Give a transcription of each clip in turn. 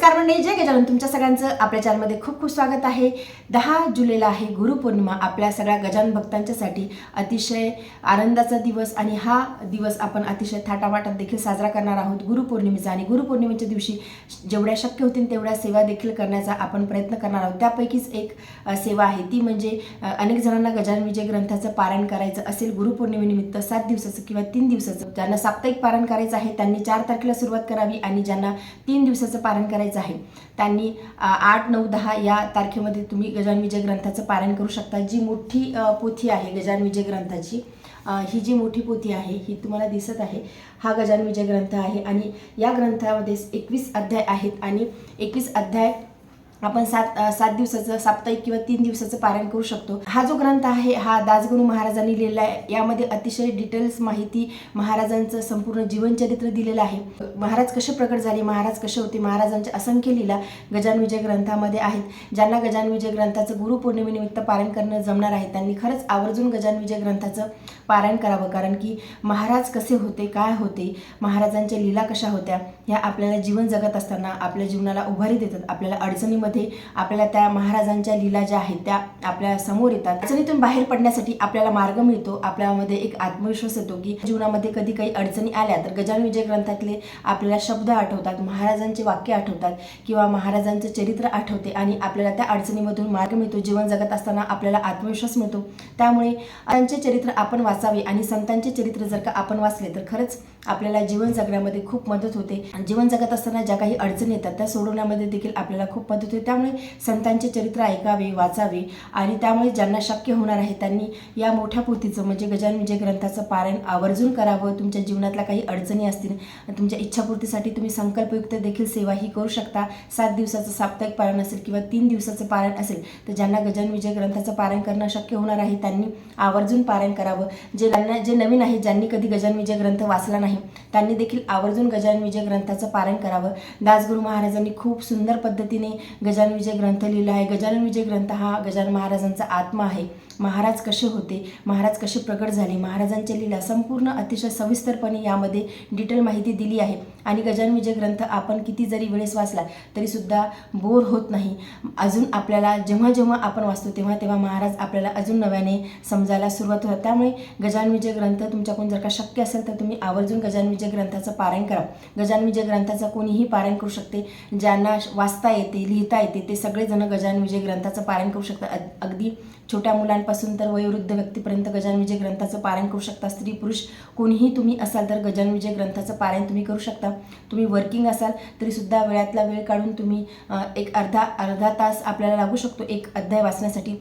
नमस्कार मंडळी जय गजानन. तुमच्या सगळ्यांचं आपल्या चॅनलमध्ये खूप खूप स्वागत आहे. दहा जुलैला आहे गुरुपौर्णिमा आपल्या सगळ्या गजान भक्तांच्यासाठी अतिशय आनंदाचा दिवस आणि हा दिवस आपण अतिशय थाटामाटात देखील साजरा करणार आहोत. गुरुपौर्णिमेचा आणि गुरुपौर्णिमेच्या दिवशी जेवढ्या शक्य होतील तेवढ्या सेवा देखील करण्याचा आपण प्रयत्न करणार आहोत. त्यापैकीच एक सेवा आहे. ती म्हणजे अनेक जणांना गजानन विजय ग्रंथाचं पारायण करायचं असेल गुरुपौर्णिमेनिमित्त सात दिवसाचं किंवा तीन दिवसाचं. ज्यांना साप्ताहिक पारायण करायचं आहे त्यांनी चार तारखेला सुरुवात करावी आणि ज्यांना तीन दिवसाचं पारायण करायचं आहे. त्यांनी आठ नऊ दहा या तारखेमध्ये तुम्ही गजान विजय ग्रंथाचं पारायण करू शकता. जी मोठी पोथी आहे गजान विजय ग्रंथाची ही जी मोठी पोथी आहे ही तुम्हाला दिसत आहे हा गजान विजय ग्रंथ आहे. आणि या ग्रंथामध्ये एकवीस अध्याय आहेत आणि एकवीस अध्याय आपण सात सात दिवसाचं साप्ताहिक किंवा तीन दिवसाचं पारायण करू शकतो. हा जो ग्रंथ आहे हा दासगुरु महाराजांनी लिहिलेला आहे. यामध्ये अतिशय डिटेल्स माहिती महाराजांचं संपूर्ण जीवनचरित्र दिलेलं आहे. महाराज कसे प्रकट झाले महाराज कसे होते महाराजांच्या असंख्य लीला गजान विजय ग्रंथामध्ये आहेत. ज्यांना गजान विजय ग्रंथाचं गुरुपौर्णिमेनिमित्त पारायण करणं जमणार आहे त्यांनी खरंच आवर्जून गजान विजय ग्रंथाचं पारायण करावं. कारण की महाराज कसे होते काय होते महाराजांच्या लीला कशा होत्या ह्या आपल्याला जीवन जगत असताना आपल्या जीवनाला उभारी देतात आपल्याला अडचणीमध्ये आपल्याला त्या महाराजांच्या लीला ज्या आहेत त्या आपल्यासमोर येतात. अडचणीतून बाहेर पडण्यासाठी आपल्याला मार्ग मिळतो आपल्यामध्ये एक आत्मविश्वास येतो की जीवनामध्ये कधी काही अडचणी आल्या तर गजानन विजय ग्रंथातले आपल्याला शब्द आठवतात महाराजांचे वाक्य आठवतात किंवा महाराजांचं चरित्र आठवते आणि आपल्याला त्या अडचणीमधून मार्ग मिळतो. जीवन जगत असताना आपल्याला आत्मविश्वास मिळतो. त्यामुळे त्यांचे चरित्र आपण वाचावे आणि संतांचे चरित्र जर का आपण वाचले तर खरंच आपल्याला जीवन जगण्यामध्ये खूप मदत होते. आणि जीवन जगत असताना ज्या काही अडचणी येतात त्या सोडवण्यामध्ये देखील आपल्याला खूप मदत होते. त्यामुळे संतांचे चरित्र ऐकावे वाचावे आणि त्यामुळे ज्यांना शक्य होणार आहे त्यांनी या मोठ्या पोथीचं म्हणजे गजान विजय ग्रंथाचं पारायण आवर्जून करावं. तुमच्या जीवनातल्या काही अडचणी असतील तुमच्या इच्छापूर्तीसाठी तुम्ही संकल्पयुक्त देखील सेवा ही करू शकता. सात दिवसाचं साप्ताहिक पारायण असेल किंवा तीन दिवसाचं पारायण असेल तर ज्यांना गजान विजय ग्रंथाचं पारायण करणं शक्य होणार आहे त्यांनी आवर्जून पारायण करावं. जे जे नवीन आहे ज्यांनी कधी गजान विजय ग्रंथ वाचला नाही त्यांनी देखील आवर्जून गजान विजय ग्रंथाचं पारायण करावं. दासगुरु महाराजांनी खूप सुंदर पद्धतीने गजानन विजय ग्रंथ लिहिला आहे. गजानन विजय ग्रंथ हा गजानन महाराजांचा आत्मा आहे. महाराज कसे होते महाराज कसे प्रगट झाले महाराजांच्या लीला संपूर्ण अतिशय सविस्तरपणे यामध्ये डिटेल माहिती दिली आहे. आणि गजानन विजय ग्रंथ आपण किती जरी वेळेस वाचला तरीसुद्धा बोर होत नाही. अजून आपल्याला जेव्हा जेव्हा आपण वाचतो तेव्हा तेव्हा महाराज आपल्याला अजून नव्याने समजायला सुरुवात होतात. त्यामुळे गजानन विजय ग्रंथ तुमच्याकडून जर का शक्य असेल तर तुम्ही आवर्जून गजानन विजय ग्रंथाचं पारायण करा. गजानन विजय ग्रंथाचं कोणीही पारायण करू शकते. ज्यांना वाचता येते लिहिता येते ते सगळेजण गजानन विजय ग्रंथाचं पारायण करू शकतात. अग- अगदी छोट्या मुलांपासून तर वयोवृद्ध व्यक्तीपर्यंत गजान विजय ग्रंथाचं पारायण करू शकता. स्त्री पुरुष कोणीही तुम्ही असाल तर गजान विजय ग्रंथाचं पारायण तुम्ही करू शकता. तुम्ही वर्किंग असाल तरीसुद्धा वेळातला वेळ काढून तुम्ही एक अर्धा अर्धा तास आपल्याला लागू शकतो एक अध्याय वाचण्यासाठी.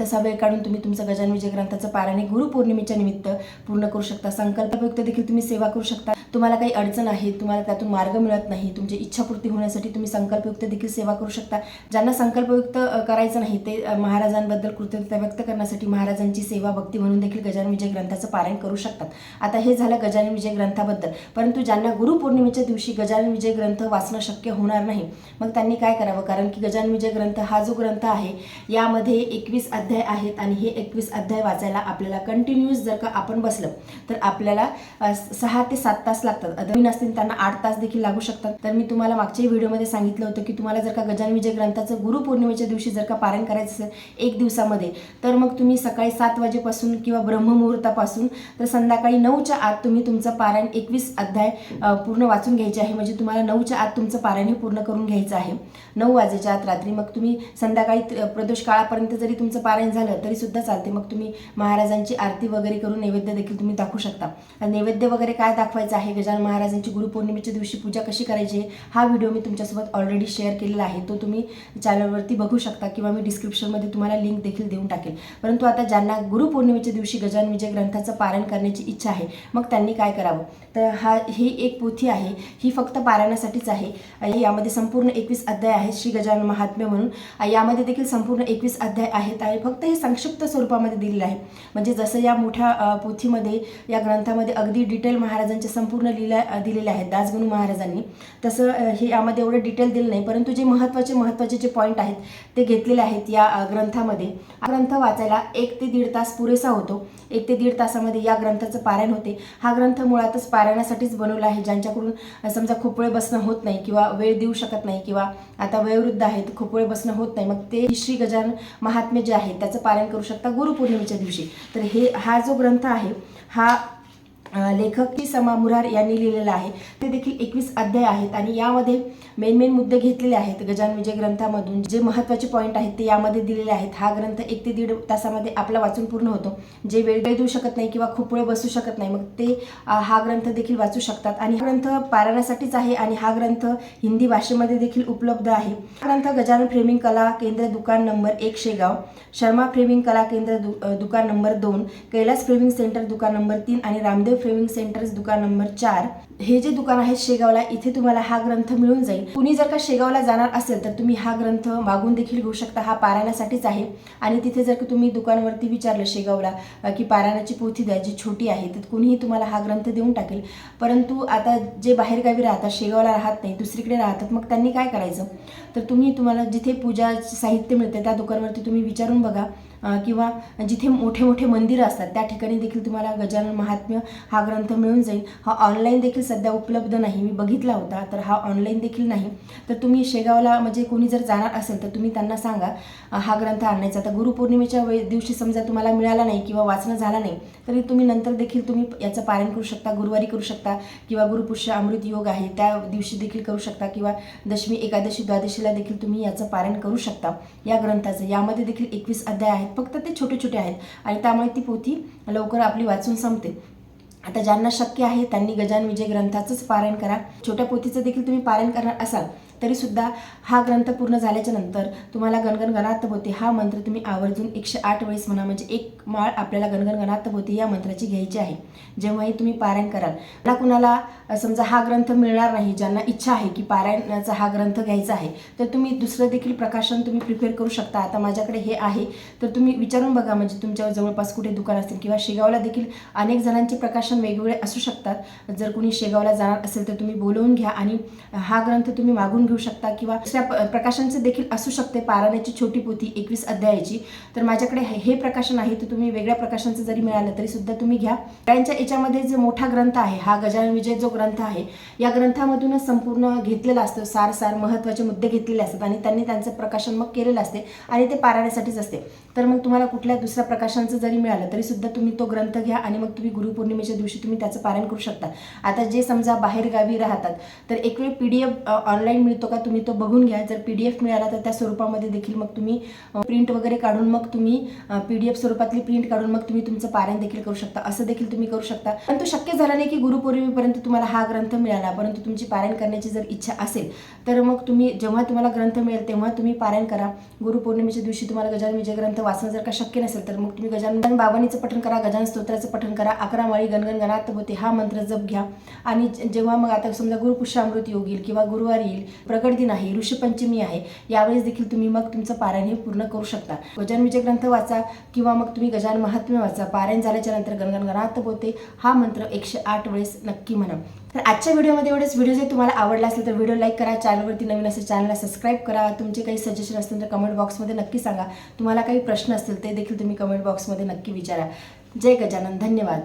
तसा वेळ काढून तुम्ही तुमचं गजान विजय ग्रंथाचं पारायण गुरुपौर्णिमेच्या निमित्त पूर्ण करू शकता. संकल्पयुक्त देखील तुम्ही सेवा करू शकता. तुम्हाला काही अडचण आहे तुम्हाला त्यातून मार्ग मिळत नाही तुमची इच्छापूर्ती होण्यासाठी तुम्ही संकल्पयुक्त देखील सेवा करू शकता. ज्यांना संकल्पयुक्त करायचं नाही ते महाराजांबद्दल कृतज्ञता व्यक्त करण्यासाठी महाराजांची सेवा भक्ती म्हणून देखील गजानन विजय ग्रंथाचं पारायण करू शकतात. आता हे झालं गजानन विजय ग्रंथाबद्दल. परंतु ज्यांना गुरुपौर्णिमेच्या दिवशी गजानन विजय ग्रंथ वाचणं शक्य होणार नाही मग त्यांनी काय करावं? कारण की गजानन विजय ग्रंथ हा जो ग्रंथ आहे यामध्ये एकवीस अध्याय आहेत आणि हे एकवीस अध्याय वाचायला आपल्याला कंटिन्यूस जर का आपण बसलं तर आपल्याला सहा ते सात तास तास लागतात. नवीन असतील त्यांना आठ तास देखील लागू शकतात. तर मी तुम्हाला मागच्या व्हिडिओमध्ये सांगितलं होतं की तुम्हाला जर का गजान विजय ग्रंथाचं गुरुपौर्णिमेच्या दिवशी जर का पारायण करायचं असेल एक दिवसामध्ये तर मग तुम्ही सकाळी सात वाजेपासून किंवा ब्रह्ममुहूर्तापासून तर संध्याकाळी नऊच्या आत तुम्ही तुमचं पारायण एकवीस अध्याय पूर्ण वाचून घ्यायचे आहे. म्हणजे तुम्हाला नऊच्या आत तुमचं पारायण हे पूर्ण करून घ्यायचं आहे. नऊ वाजेच्या आत रात्री मग तुम्ही संध्याकाळी प्रदोष काळापर्यंत जरी तुमचं पारायण झालं तरी सुद्धा चालते. मग तुम्ही महाराजांची आरती वगैरे करून नैवेद्य देखील तुम्ही दाखवू शकता. नैवेद्य वगैरे काय दाखवायचं आहे? गजानन महाराजांची गुरुपौर्णिमेच्या दिवशी पूजा कशी करायची हा व्हिडिओ मी तुमच्यासोबत ऑलरेडी शेअर केलेला आहे. तो तुम्ही चॅनलवरती बघू शकता किंवा मी डिस्क्रिप्शनमध्ये तुम्हाला लिंक देखील देऊन टाकेल. परंतु आता ज्यांना गुरुपौर्णिमेच्या दिवशी गजानन विजय ग्रंथाचं पारण करण्याची इच्छा आहे मग त्यांनी काय करावं? तर हा ही एक पोथी आहे ही फक्त पारायणासाठीच आहे. यामध्ये संपूर्ण एकवीस अध्याय आहेत श्री गजानन महात्म्य म्हणून. यामध्ये देखील संपूर्ण एकवीस अध्याय आहेत आणि फक्त हे संक्षिप्त स्वरूपामध्ये दिलेलं आहे. म्हणजे जसं या मोठ्या पोथीमध्ये या ग्रंथामध्ये अगदी डिटेल महाराजांच्या संपूर्ण संपूर्ण लिहिल्या दिलेले आहेत दासगणू महाराजांनी. तसं हे यामध्ये एवढं डिटेल दिलं नाही परंतु जे महत्त्वाचे महत्त्वाचे जे पॉईंट आहेत ते घेतलेले आहेत या ग्रंथामध्ये. हा ग्रंथ वाचायला एक ते दीड तास पुरेसा होतो. एक ते दीड तासामध्ये या ग्रंथाचं पारायण होते. हा ग्रंथ मुळातच पारायणासाठीच बनवला आहे ज्यांच्याकडून समजा खूप वेळ बसणं होत नाही किंवा वेळ देऊ शकत नाही किंवा आता वयोवृद्ध आहेत खूप वेळ बसणं होत नाही मग ते श्री गजानन महात्मे जे आहेत त्याचं पारायण करू शकता गुरुपौर्णिमेच्या दिवशी. तर हे हा जो ग्रंथ आहे हा लेखक की समा मुरार यांनी लिहिलेलं आहे. ते देखील एकवीस अध्याय आहेत आणि यामध्ये मेन मेन मुद्दे घेतलेले आहेत. गजान विजय ग्रंथामधून जे महत्त्वाचे पॉईंट आहेत ते यामध्ये दिलेले आहेत. हा ग्रंथ एक ते दीड तासामध्ये आपला वाचून पूर्ण होतो. जे वेळ वेळ देऊ शकत नाही किंवा खूप वेळ बसू शकत नाही मग ते हा ग्रंथ देखील वाचू शकतात. आणि हा ग्रंथ पारायणासाठीच आहे आणि हा ग्रंथ हिंदी भाषेमध्ये देखील उपलब्ध आहे. हा ग्रंथ गजानन फ्रेमिंग कला केंद्र दुकान नंबर एक शेगाव शर्मा फ्रेमिंग कला केंद्र दु दुकान नंबर दोन कैलास फ्रेमिंग सेंटर दुकान नंबर तीन आणि रामदेव फ्रेमिंग सेंटर्स दुकान नंबर चार. हे जे दुकान आहे शेगावला इथे तुम्हाला हा ग्रंथ मिळून जाईल. कुणी जर का शेगावला जाणार असेल तर तुम्ही हा ग्रंथ मागून देखील घेऊ शकता. हा पारायणासाठीच आहे. आणि तिथे जर का तुम्ही दुकानवरती विचारलं शेगावला की पारायणाची पोथी द्या जी छोटी आहे तर कुणीही तुम्हाला हा ग्रंथ देऊन टाकेल. परंतु आता जे बाहेरगावी राहतात शेगावला राहत नाही दुसरीकडे राहतात मग त्यांनी काय करायचं? तर तुम्ही तुम्हाला जिथे पूजा साहित्य मिळते त्या दुकानवरती तुम्ही विचारून बघा. किंवा जिथे मोठे मोठे मंदिरं असतात त्या ठिकाणी देखील तुम्हाला गजानन महात्म्य हा ग्रंथ मिळून जाईल. हा ऑनलाईन देखील सध्या उपलब्ध नाही. मी बघितला होता तर हा ऑनलाईन देखील नाही. तर तुम्ही शेगावला म्हणजे कोणी जर जाणार असेल तर तुम्ही त्यांना सांगा हा ग्रंथ आणण्याचा तर गुरुपौर्णिमेच्या वे दिवशी समजा तुम्हाला मिळाला नाही किंवा वाचणं झालं नाही तरी तुम्ही नंतर देखील तुम्ही याचं पारायण करू शकता गुरुवारी करू शकता किंवा गुरुपुष्य अमृत योग आहे त्या दिवशी देखील करू शकता किंवा दशमी एकादशी द्वादशीला देखील तुम्ही याचं पारायण करू शकता. या ग्रंथाचं. यामध्ये देखील एकवीस अध्याय आहेत. फक्त ते छोटे छोटे आहेत. आणि त्यामुळे ती पोथी लवकर आपली वाचून संपते. आता ज्यांना शक्य आहे त्यांनी गजान विजय ग्रंथाचंच पारायण करा. छोट्या पोथीचं देखील तुम्ही पारायण करणार असाल. तरीसुद्धा हा ग्रंथ पूर्ण झाल्याच्यानंतर तुम्हाला गणगण गणात होते हा मंत्र तुम्ही आवर्जून एकशे आठ वेळेस म्हणा म्हणजे एक माळ आपल्याला गणगण गणात होते या मंत्राची घ्यायची आहे. जेव्हाही तुम्ही पारायण कराल. मला कुणाला समजा हा ग्रंथ मिळणार नाही ज्यांना इच्छा आहे की पारायणाचा हा ग्रंथ घ्यायचा आहे तर तुम्ही दुसरं देखील प्रकाशन तुम्ही प्रिपेअर करू शकता. आता माझ्याकडे हे आहे. तर तुम्ही विचारून बघा म्हणजे तुमच्या जवळपास कुठे दुकान असतील किंवा शेगावला देखील अनेक जणांचे प्रकाशन वेगवेगळे असू शकतात. जर कुणी शेगावला जाणार असेल तर तुम्ही बोलवून घ्या आणि हा ग्रंथ तुम्ही मागून घेऊ शकता किंवा दुसऱ्या प्रकाशनचे देखील असू शकते. पाराण्याची छोटी पोथी एकवीस अध्यायाची. तर माझ्याकडे हे हे प्रकाशन आहे तर तुम्ही वेगळ्या प्रकाशनचं जरी मिळालं तरी सुद्धा तुम्ही घ्या. त्यांच्या याच्यामध्ये जो मोठा ग्रंथ आहे हा गजानन विजय जो ग्रंथ आहे या ग्रंथामधूनच संपूर्ण घेतलेला असतो. सार सार महत्त्वाचे मुद्दे घेतलेले असतात आणि त्यांनी त्यांचं प्रकाशन मग केलेलं असते आणि ते पाराण्यासाठीच असते. तर मग तुम्हाला कुठल्या दुसऱ्या प्रकाशनचं जरी मिळालं तरी सुद्धा तुम्ही तो ग्रंथ घ्या आणि मग तुम्ही गुरुपौर्णिमेच्या दिवशी तुम्ही त्याचं पारायण करू शकता. आता जे समजा बाहेर गावी राहतात तर एक वेळ पी डी एफ ऑनलाईन मिळते. का तुम्ही तो बघून घ्या. जर पी डी एफ मिळाला तर त्या स्वरूपामध्ये देखील मग तुम्ही प्रिंट वगैरे काढून मग तुम्ही पी डी एफ स्वरूपातली प्रिंट काढून मग तुम्ही तुमचं पारायण देखील करू शकता. असं देखील तुम्ही करू शकता. परंतु शक्य झालं नाही की गुरुपौर्णिमेपर्यंत तुम्हाला हा ग्रंथ मिळाला. परंतु तुमची पारायण करण्याची जर इच्छा असेल तर मग तुम्ही जेव्हा तुम्हाला ग्रंथ मिळेल तेव्हा तुम्ही पारायण करा. गुरुपौर्णिमेच्या दिवशी तुम्हाला गजानन विजय ग्रंथ वाचणं जर का शक्य नसेल तर मग तुम्ही गजानन बाबानीचं पठण करा गजान स्तोत्राचं पठण करा अकरा माळी गणगण गणात होते हा मंत्र जप घ्या. आणि जेव्हा मग आता समजा गुरुपुष्यामृत योग येईल किंवा गुरुवार येईल प्रगट दिन आहे ऋषीपंचमी आहे. यावेळेस देखील तुम्ही मग तुमचं पारायण हे पूर्ण करू शकता. गजानविजय ग्रंथ वाचा किंवा मग तुम्ही गजानन महात्म्य वाचा. पारायण झाल्याच्यानंतर गणगणगणात गणात होते हा मंत्र एकशे आठ वेळेस नक्की म्हणा. तर आजच्या व्हिडिओमध्ये एवढेच. व्हिडिओ जर तुम्हाला आवडला असेल तर व्हिडिओ लाईक करा. चॅनलवरती नवीन असेल चॅनलला सबस्क्राईब करा. तुमचे काही सजेशन असतील तर कमेंट बॉक्समध्ये नक्की सांगा. तुम्हाला काही प्रश्न असतील ते देखील तुम्ही कमेंट बॉक्समध्ये नक्की विचारा. जय गजानन. धन्यवाद.